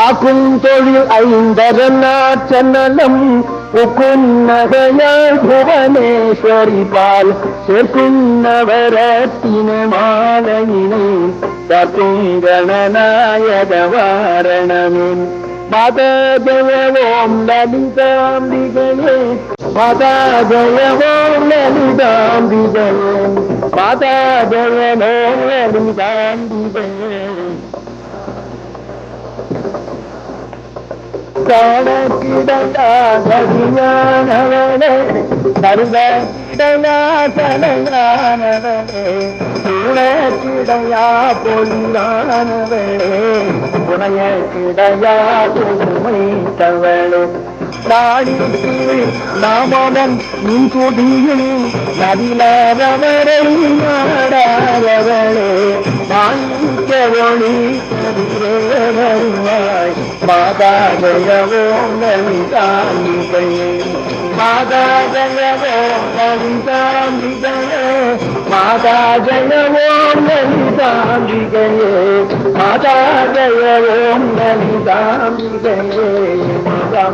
ஆக்கும் தொழில் ஐந்தரநாச்சனலம் உக்குன்னகையாள் புவனேஸ்வரி பால் சேர்க்குன்னவரத்தின மாலையினை தத்தும் கணநாயக வாரணமின் மாதா ஜய ஓம் லலிதாம்பிகையே மாதா ஜய ஓம் லலிதாம்பிகையே மாதா ஜய ஓம் லலிதாம்பிகையே கணக்கிடலாதவியானவனே கருத கிடலாசனவனே உணக்கிடையா பொல்லானவளே புனைய கிடையா பொறுமைத்தவளே நாடிக்கு நாமவன் நின் நதிலாதவரை நாடாதவளே வருவாய் மாதா ஜெயவோ லலிதாம்பிகையே மாதா ஜெயவோ லலிதாம்பிகையே மாதா ஜெயவோ லலிதாம்பிகையே மாதா ஜெயவோ லலிதாம்பிகையே மாதா